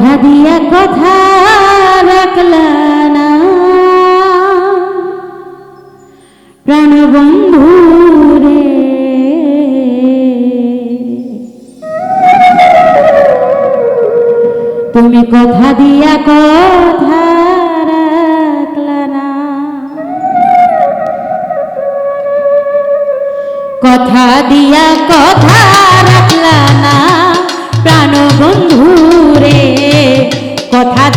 কথা দিয়া কথা রাখলা না। প্রাণ বন্ধু রে। তুমি কথা দিয়া কথা রাখলা না। কথা দিয়া কথা রাখলা না। প্রাণ বন্ধু রে কথা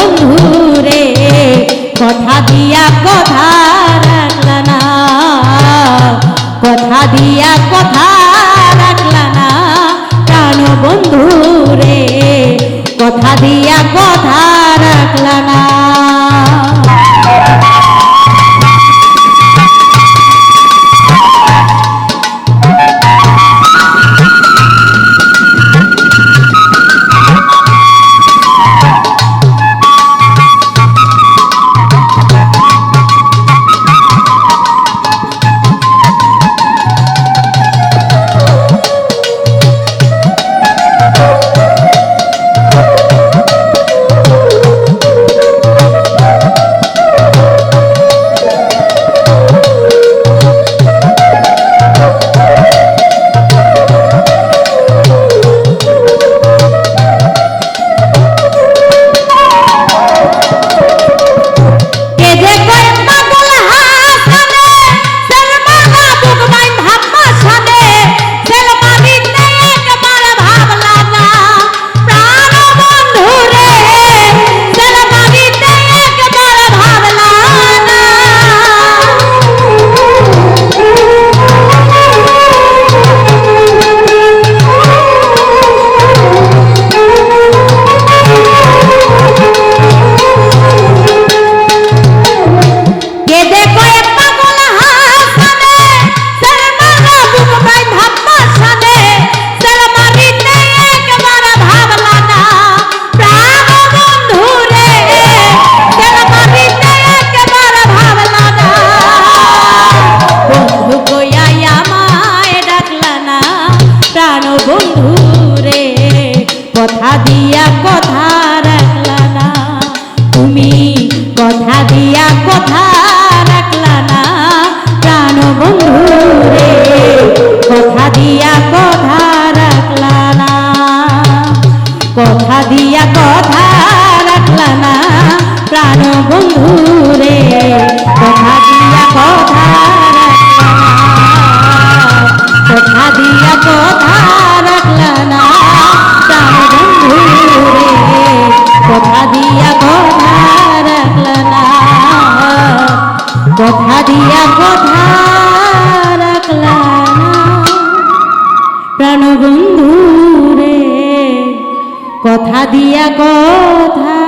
বন্ধুরে কথা দিয়া কথা দিয়া কথা রাখলা না। তুমি কথা দিয়া কথা রাখলা না। প্রাণ বন্ধু রে, কথা দিয়া কথা রাখলা না। কথা দিয়া কথা রাখলা না। প্রাণ বন্ধু রে, কথা দিয়া কথা রাখলা কথা দিয়া কথা কথা দিয়া কথা রাখলা না। কথা দিয়া কথা রাখলা না। প্রাণ রে কথা দিয়া কথা